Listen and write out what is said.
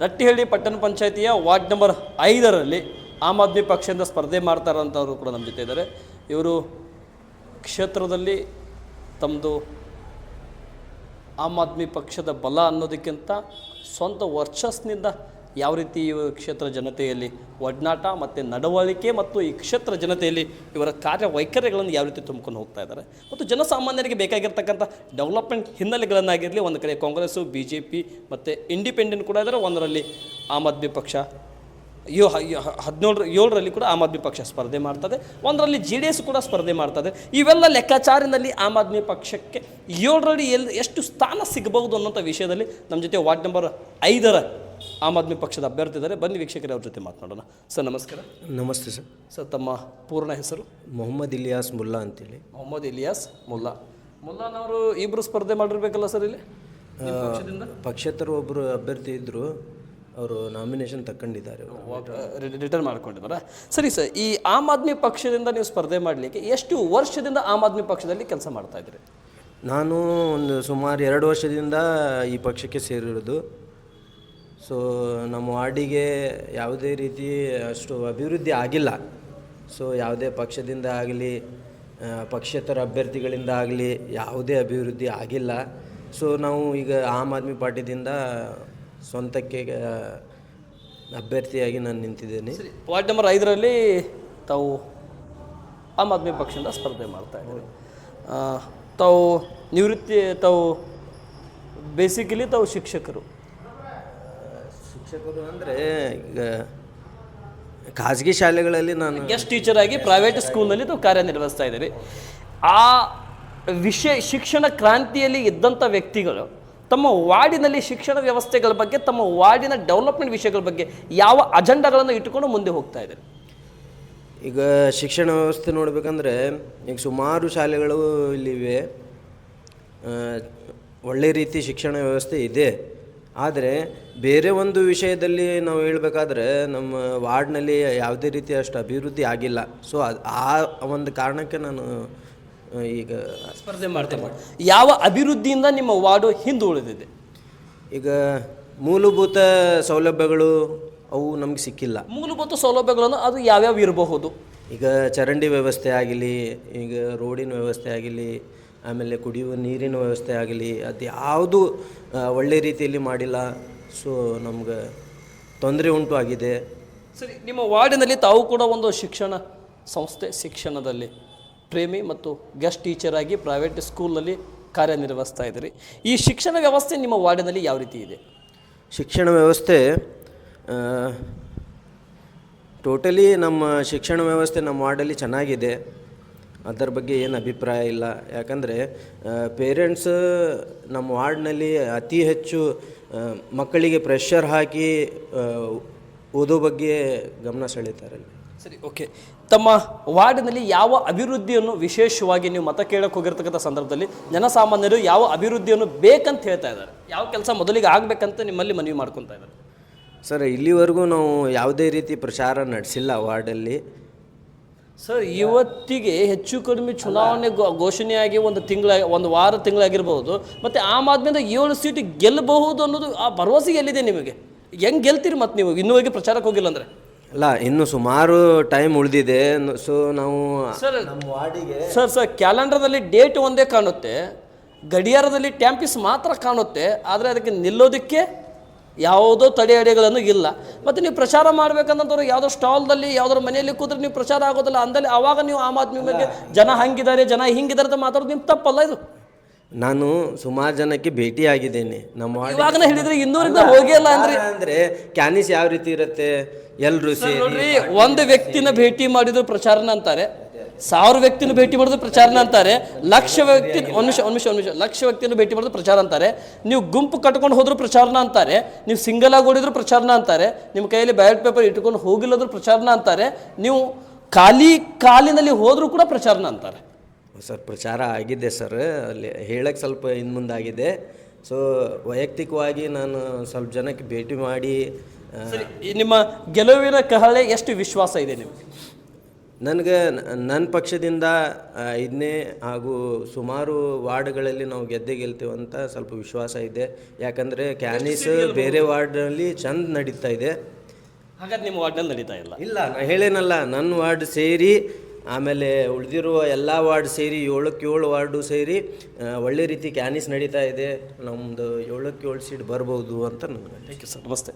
ರಟ್ಟಿಹಳ್ಳಿ ಪಟ್ಟಣ ಪಂಚಾಯತಿಯ ward number ಐದರಲ್ಲಿ ಆಮ್ ಆದ್ಮಿ ಪಕ್ಷದಿಂದ ಸ್ಪರ್ಧೆ ಮಾಡ್ತಾರಂಥವ್ರು ಕೂಡ ನಮ್ಮ ಜೊತೆ ಇದ್ದಾರೆ. ಇವರು ಕ್ಷೇತ್ರದಲ್ಲಿ ತಮ್ಮದು ಆಮ್ ಆದ್ಮಿ ಪಕ್ಷದ ಬಲ ಅನ್ನೋದಕ್ಕಿಂತ ಸ್ವಂತ ವರ್ಚಸ್ನಿಂದ ಯಾವ ರೀತಿ ಇವ ಕ್ಷೇತ್ರ ಜನತೆಯಲ್ಲಿ ಒಡನಾಟ ಮತ್ತು ನಡವಳಿಕೆ ಮತ್ತು ಈ ಕ್ಷೇತ್ರ ಜನತೆಯಲ್ಲಿ ಇವರ ಕಾರ್ಯವೈಖರಿಗಳನ್ನು ಯಾವ ರೀತಿ ತುಂಬಿಕೊಂಡು ಹೋಗ್ತಾ ಇದ್ದಾರೆ? ಮತ್ತು ಜನಸಾಮಾನ್ಯರಿಗೆ ಬೇಕಾಗಿರ್ತಕ್ಕಂಥ ಡೆವಲಪ್ಮೆಂಟ್ ಹಿನ್ನೆಲೆಗಳನ್ನಾಗಿರಲಿ ಒಂದು ಕಡೆ ಕಾಂಗ್ರೆಸ್ಸು ಬಿ ಜೆ ಪಿ ಮತ್ತು ಇಂಡಿಪೆಂಡೆಂಟ್ ಕೂಡ ಇದ್ದಾರೆ, ಒಂದರಲ್ಲಿ ಆಮ್ ಆದ್ಮಿ ಪಕ್ಷ. ಯೋ ಹದಿನೇಳರ, ಏಳರಲ್ಲಿ ಕೂಡ ಆಮ್ ಆದ್ಮಿ ಪಕ್ಷ ಸ್ಪರ್ಧೆ ಮಾಡ್ತದೆ, ಒಂದರಲ್ಲಿ ಜೆ ಡಿ ಎಸ್ ಕೂಡ ಸ್ಪರ್ಧೆ ಮಾಡ್ತದೆ. ಇವೆಲ್ಲ ಲೆಕ್ಕಾಚಾರದಲ್ಲಿ ಆಮ್ ಆದ್ಮಿ ಪಕ್ಷಕ್ಕೆ ಏಳರಲ್ಲಿ ಎಲ್ಲಿ ಎಷ್ಟು ಸ್ಥಾನ ಸಿಗಬಹುದು ಅನ್ನೋಂಥ ವಿಷಯದಲ್ಲಿ ನಮ್ಮ ಜೊತೆ ವಾರ್ಡ್ ನಂಬರ್ ಐದರ ಆಮ್ ಆದ್ಮಿ ಪಕ್ಷದ ಅಭ್ಯರ್ಥಿ ಇದ್ದಾರೆ ಬನ್ನಿ ವೀಕ್ಷಕರೇ ಅವ್ರ ಜೊತೆ ಮಾತನಾಡೋಣ. ಸರ್ ನಮಸ್ಕಾರ. ನಮಸ್ತೆ ಸರ್. ಸರ್ ತಮ್ಮ ಪೂರ್ಣ ಹೆಸರು? ಮೊಹಮ್ಮದ್ ಇಲಿಯಾಸ್ ಮುಲ್ಲಾ ಅಂತೇಳಿ. ಮೊಹಮ್ಮದ್ ಇಲಿಯಾಸ್ ಮುಲ್ಲಾ. ಮುಲ್ಲಾನವರು ಇಬ್ಬರು ಸ್ಪರ್ಧೆ ಮಾಡಿರ್ಬೇಕಲ್ಲ ಸರ್ ಇಲ್ಲಿ? ನಿಮ್ಮ ಪಕ್ಷದಿಂದ? ಪಕ್ಷೇತರ ಒಬ್ಬರು ಅಭ್ಯರ್ಥಿ ಇದ್ದರು ಅವರು ನಾಮಿನೇಷನ್ ತಕ್ಕೊಂಡಿದ್ದಾರೆ ರಿಟರ್ನ್ ಮಾಡ್ಕೊಂಡಿದ್ದಾರಾ? ಸರಿ ಸರ್ ಈ ಆಮ್ ಆದ್ಮಿ ಪಕ್ಷದಿಂದ ನೀವು ಸ್ಪರ್ಧೆ ಮಾಡಲಿಕ್ಕೆ ಎಷ್ಟು ವರ್ಷದಿಂದ ಆಮ್ ಆದ್ಮಿ ಪಕ್ಷದಲ್ಲಿ ಕೆಲಸ ಮಾಡ್ತಾ ಇದ್ರಿ ನಾನು ಒಂದು ಸುಮಾರು ಎರಡು ವರ್ಷದಿಂದ ಈ ಪಕ್ಷಕ್ಕೆ ಸೇರಿರೋದು. ಸೊ ನಮ್ಮ ವಾರ್ಡಿಗೆ ಯಾವುದೇ ರೀತಿ ಅಷ್ಟು ಅಭಿವೃದ್ಧಿ ಆಗಿಲ್ಲ. ಸೊ ಯಾವುದೇ ಪಕ್ಷದಿಂದ ಆಗಲಿ ಪಕ್ಷೇತರ ಅಭ್ಯರ್ಥಿಗಳಿಂದ ಆಗಲಿ ಯಾವುದೇ ಅಭಿವೃದ್ಧಿ ಆಗಿಲ್ಲ. ಸೊ ನಾವು ಈಗ ಆಮ್ ಆದ್ಮಿ ಪಾರ್ಟಿದಿಂದ ಸ್ವಂತಕ್ಕೆ ಅಭ್ಯರ್ಥಿಯಾಗಿ ನಾನು ನಿಂತಿದ್ದೇನೆ. ವಾರ್ಡ್ ನಂಬರ್ ಐದರಲ್ಲಿ ತಾವು ಆಮ್ ಆದ್ಮಿ ಪಕ್ಷದಿಂದ ಸ್ಪರ್ಧೆ ಮಾಡ್ತಾ ಇದ್ದೀವಿ ತಾವು ನಿವೃತ್ತಿ, ತಾವು ಬೇಸಿಕಲಿ ತಾವು ಶಿಕ್ಷಕರು. ಶಿಕ್ಷಕರು ಅಂದರೆ ಈಗ ಖಾಸಗಿ ಶಾಲೆಗಳಲ್ಲಿ ನಾನು ಗೆಸ್ಟ್ ಟೀಚರ್ ಆಗಿ ಪ್ರೈವೇಟ್ ಸ್ಕೂಲ್ನಲ್ಲಿ ತಾವು ಕಾರ್ಯನಿರ್ವಹಿಸ್ತಾ ಇದ್ದೀರಿ ಆ ವಿಷಯ ಶಿಕ್ಷಣ ಕ್ರಾಂತಿಯಲ್ಲಿ ಇದ್ದಂಥ ವ್ಯಕ್ತಿಗಳು ತಮ್ಮ ವಾರ್ಡಿನಲ್ಲಿ ಶಿಕ್ಷಣ ವ್ಯವಸ್ಥೆಗಳ ಬಗ್ಗೆ ತಮ್ಮ ವಾರ್ಡಿನ ಡೆವಲಪ್ಮೆಂಟ್ ವಿಷಯಗಳ ಬಗ್ಗೆ ಯಾವ ಅಜೆಂಡಾಗಳನ್ನು ಇಟ್ಟುಕೊಂಡು ಮುಂದೆ ಹೋಗ್ತಾ ಇದ್ದಾರೆ? ಈಗ ಶಿಕ್ಷಣ ವ್ಯವಸ್ಥೆ ನೋಡಬೇಕಂದ್ರೆ ಈಗ ಸುಮಾರು ಶಾಲೆಗಳು ಇಲ್ಲಿವೆ. ಒಳ್ಳೆ ರೀತಿ ಶಿಕ್ಷಣ ವ್ಯವಸ್ಥೆ ಇದೆ. ಆದರೆ ಬೇರೆ ಒಂದು ವಿಷಯದಲ್ಲಿ ನಾವು ಹೇಳಬೇಕಾದ್ರೆ ನಮ್ಮ ವಾರ್ಡ್ನಲ್ಲಿ ಯಾವುದೇ ರೀತಿ ಅಷ್ಟು ಅಭಿವೃದ್ಧಿ ಆಗಿಲ್ಲ. ಸೊ ಅದು ಆ ಒಂದು ಕಾರಣಕ್ಕೆ ನಾನು ಈಗ ಸ್ಪರ್ಧೆ ಮಾಡ್ತೇನೆ ಯಾವ ಅಭಿವೃದ್ಧಿಯಿಂದ ನಿಮ್ಮ ವಾರ್ಡು ಹಿಂದುಳಿದಿದೆ ಈಗ ಮೂಲಭೂತ ಸೌಲಭ್ಯಗಳು ಅವು ನಮ್ಗೆ ಸಿಕ್ಕಿಲ್ಲ. ಮೂಲಭೂತ ಸೌಲಭ್ಯಗಳನ್ನು ಅದು ಯಾವ್ಯಾವ ಇರಬಹುದು? ಈಗ ಚರಂಡಿ ವ್ಯವಸ್ಥೆ ಆಗಲಿ ಈಗ ರೋಡಿನ ವ್ಯವಸ್ಥೆ ಆಗಲಿ ಆಮೇಲೆ ಕುಡಿಯುವ ನೀರಿನ ವ್ಯವಸ್ಥೆ ಆಗಲಿ ಅದು ಯಾವುದು ಆ, ಒಳ್ಳೆ ರೀತಿಯಲ್ಲಿ ಮಾಡಿಲ್ಲ ಸೊ ನಮ್ಗೆ ತೊಂದರೆ ಉಂಟು ಆಗಿದೆ. ಸರಿ ನಿಮ್ಮ ವಾರ್ಡಿನಲ್ಲಿ ತಾವು ಕೂಡ ಒಂದು ಶಿಕ್ಷಣ ಸಂಸ್ಥೆ ಶಿಕ್ಷಣದಲ್ಲಿ ಪ್ರೇಮಿ ಮತ್ತು ಗೆಸ್ಟ್ ಟೀಚರ್ ಆಗಿ ಪ್ರೈವೇಟ್ ಸ್ಕೂಲಲ್ಲಿ ಕಾರ್ಯನಿರ್ವಹಿಸ್ತಾ ಇದ್ದೀರಿ. ಈ ಶಿಕ್ಷಣ ವ್ಯವಸ್ಥೆ ನಿಮ್ಮ ವಾರ್ಡಿನಲ್ಲಿ ಯಾವ ರೀತಿ ಇದೆ? ಶಿಕ್ಷಣ ವ್ಯವಸ್ಥೆ ಟೋಟಲಿ ನಮ್ಮ ಶಿಕ್ಷಣ ವ್ಯವಸ್ಥೆ ನಮ್ಮ ವಾರ್ಡಲ್ಲಿ ಚೆನ್ನಾಗಿದೆ. ಅದರ ಬಗ್ಗೆ ಏನು ಅಭಿಪ್ರಾಯ ಇಲ್ಲ. ಯಾಕಂದರೆ ಪೇರೆಂಟ್ಸ್ ನಮ್ಮ ವಾರ್ಡ್ನಲ್ಲಿ ಅತಿ ಹೆಚ್ಚು ಮಕ್ಕಳಿಗೆ ಪ್ರೆಷರ್ ಹಾಕಿ ಓದೋ ಬಗ್ಗೆ ಗಮನ ಸೆಳೀತಾರೆ. ಸರಿ ಓಕೆ ತಮ್ಮ ವಾರ್ಡ್ನಲ್ಲಿ ಯಾವ ಅಭಿವೃದ್ಧಿಯನ್ನು ವಿಶೇಷವಾಗಿ ನೀವು ಮತ ಕೇಳಕ್ಕೆ ಹೋಗಿರ್ತಕ್ಕಂಥ ಸಂದರ್ಭದಲ್ಲಿ ಜನಸಾಮಾನ್ಯರು ಯಾವ ಅಭಿವೃದ್ಧಿಯನ್ನು ಬೇಕಂತ ಹೇಳ್ತಾ ಇದ್ದಾರೆ? ಯಾವ ಕೆಲಸ ಮೊದಲಿಗೆ ಆಗಬೇಕಂತ ನಿಮ್ಮಲ್ಲಿ ಮನವಿ ಮಾಡ್ಕೊತಾ ಇದ್ದಾರೆ? ಸರ್ ಇಲ್ಲಿವರೆಗೂ ನಾವು ಯಾವುದೇ ರೀತಿ ಪ್ರಚಾರ ನಡೆಸಿಲ್ಲ ವಾರ್ಡಲ್ಲಿ. ಸರ್ ಇವತ್ತಿಗೆ ಹೆಚ್ಚು ಕಡಿಮೆ ಚುನಾವಣೆ ಘೋಷಣೆಯಾಗಿ ಒಂದು ತಿಂಗಳ ಒಂದು ವಾರ ತಿಂಗಳಾಗಿರ್ಬೋದು. ಮತ್ತು ಆಮ್ ಆದ್ಮಿಯಿಂದ ಏಳು ಸೀಟ್ ಗೆಲ್ಲಬಹುದು ಅನ್ನೋದು ಆ ಭರವಸೆ ಎಲ್ಲಿದೆ ನಿಮಗೆ? ಹೆಂಗೆ ಗೆಲ್ತೀರಿ ಮತ್ತು ನೀವು? ಇನ್ನೂವರೆಗೆ ಪ್ರಚಾರಕ್ಕೆ ಹೋಗಿಲ್ಲ ಅಂದರೆ? ಅಲ್ಲ ಇನ್ನು ಸುಮಾರು ಟೈಮ್ ಉಳಿದಿದೆ. ಸೊ ನಾವು ಸರ್ ನಮ್ಮ ವಾರ್ಡಿಗೆ ಸರ್ ಸರ್ ಕ್ಯಾಲೆಂಡರ್ದಲ್ಲಿ ಡೇಟ್ ಒಂದೇ ಕಾಣುತ್ತೆ. ಗಡಿಯಾರದಲ್ಲಿ ಟ್ಯಾಂಪಿಸ್ ಮಾತ್ರ ಕಾಣುತ್ತೆ. ಆದರೆ ಅದಕ್ಕೆ ನಿಲ್ಲೋದಕ್ಕೆ ಯಾವುದೋ ತಡೆಯಡೆಗಳನ್ನು ಇಲ್ಲ. ಮತ್ತು ನೀವು ಪ್ರಚಾರ ಮಾಡ್ಬೇಕಂತಂದ್ರೆ ಯಾವುದೋ ಸ್ಟಾಲ್ದಲ್ಲಿ ಯಾವುದೋ ಮನೆಯಲ್ಲಿ ಕೂತ್ರೆ ನೀವು ಪ್ರಚಾರ ಆಗೋದಿಲ್ಲ. ಅಂದಲ್ಲಿ ಅವಾಗ ನೀವು ಆಮ್ ಆದ್ಮಿ ಬಗ್ಗೆ ಜನ ಹಂಗಿದ್ದಾರೆ ಜನ ಹಿಂಗಿದ್ದಾರೆ ಅಂತ ಮಾತಾಡೋದು ನಿಮ್ಮ ತಪ್ಪಲ್ಲ ಇದು. ನಾನು ಸುಮಾರು ಜನಕ್ಕೆ ಭೇಟಿ ಆಗಿದ್ದೇನೆ ನಮ್ಮ ಹೇಳಿದ್ರೆ ಇನ್ನೂರಿಂದ ಹೋಗಿಲ್ಲ ಅಂದ್ರೆ. ಅಂದ್ರೆ ಕ್ಯಾನಿಸ್ ಯಾವ ರೀತಿ ಇರುತ್ತೆ? ಎಲ್ರು ಸೇರಿ ಒಂದು ವ್ಯಕ್ತಿನ ಭೇಟಿ ಮಾಡಿದ್ರು ಪ್ರಚಾರನ ಅಂತಾರೆ. ಸಾವಿರ ವ್ಯಕ್ತಿನ ಭೇಟಿ ಮಾಡಿದ್ರು ಪ್ರಚಾರನ ಅಂತಾರೆ ಲಕ್ಷ ವ್ಯಕ್ತಿ ಒಂದು ನಿಮಿಷ ಒಂದು ನಿಮಿಷ ಒಂದು ನಿಮಿಷ ಲಕ್ಷ ವ್ಯಕ್ತಿನ ಭೇಟಿ ಮಾಡಿದ್ರು ಪ್ರಚಾರ ಅಂತಾರೆ. ನೀವು ಗುಂಪು ಕಟ್ಕೊಂಡು ಹೋದ್ರೂ ಪ್ರಚಾರನ ಅಂತಾರೆ ನೀವು ಸಿಂಗಲ್ ಆಗಿ ಓಡಿದ್ರು ಪ್ರಚಾರನ ಅಂತಾರೆ ನಿಮ್ಮ ಕೈಯಲ್ಲಿ ಬ್ಯಾಲೆಟ್ ಪೇಪರ್ ಇಟ್ಕೊಂಡು ಹೋಗಿಲ್ಲದ್ರು ಪ್ರಚಾರನ ಅಂತಾರೆ ನೀವು ಖಾಲಿ ಕಾಲಿನಲ್ಲಿ ಹೋದರೂ ಕೂಡ ಪ್ರಚಾರನ ಅಂತಾರೆ. ಸರ್ ಪ್ರಚಾರ ಆಗಿದೆ ಸರ್ ಅಲ್ಲಿ ಹೇಳಕ್ಕೆ ಸ್ವಲ್ಪ ಇನ್ನು ಮುಂದಾಗಿದೆ ಸೊ ವೈಯಕ್ತಿಕವಾಗಿ ನಾನು ಸ್ವಲ್ಪ ಜನಕ್ಕೆ ಭೇಟಿ ಮಾಡಿ ನಿಮ್ಮ ಗೆಲುವಿನ ಕಹಳೆ ಎಷ್ಟು ವಿಶ್ವಾಸ ಇದೆ ನಿಮಗೆ? ನನಗೆ ನನ್ನ ಪಕ್ಷದಿಂದ ಐದನೇ ಹಾಗೂ ಸುಮಾರು ವಾರ್ಡ್ಗಳಲ್ಲಿ ನಾವು ಗೆದ್ದೆ ಗೆಲ್ತೇವೆ ಅಂತ ಸ್ವಲ್ಪ ವಿಶ್ವಾಸ ಇದೆ. ಯಾಕಂದರೆ ಕ್ಯಾನಿಸ್ ಬೇರೆ ವಾರ್ಡ್ನಲ್ಲಿ ಚಂದ ನಡೀತಾ ಇದೆ. ಹಾಗಾದ್ರೆ ನಿಮ್ಮ ವಾರ್ಡ್ನಲ್ಲಿ ನಡೀತಾ ಇಲ್ಲ? ಇಲ್ಲ ನಾನು ಹೇಳೇನಲ್ಲ ನನ್ನ ವಾರ್ಡ್ ಸೇರಿ ಆಮೇಲೆ ಉಳಿದಿರುವ ಎಲ್ಲ ವಾರ್ಡ್ ಸೇರಿ ಏಳಕ್ಕೆ ಏಳು ವಾರ್ಡು ಸೇರಿ ಒಳ್ಳೆ ರೀತಿ ಕ್ಯಾನಿಸ್ ನಡೀತಾ ಇದೆ. ನಮ್ಮದು ಏಳಕ್ಕೆ ಏಳು ಸೀಟ್ ಬರ್ಬೋದು ಅಂತ ನನಗೆ ಥ್ಯಾಂಕ್ ಯು ಸರ್ ನಮಸ್ತೆ.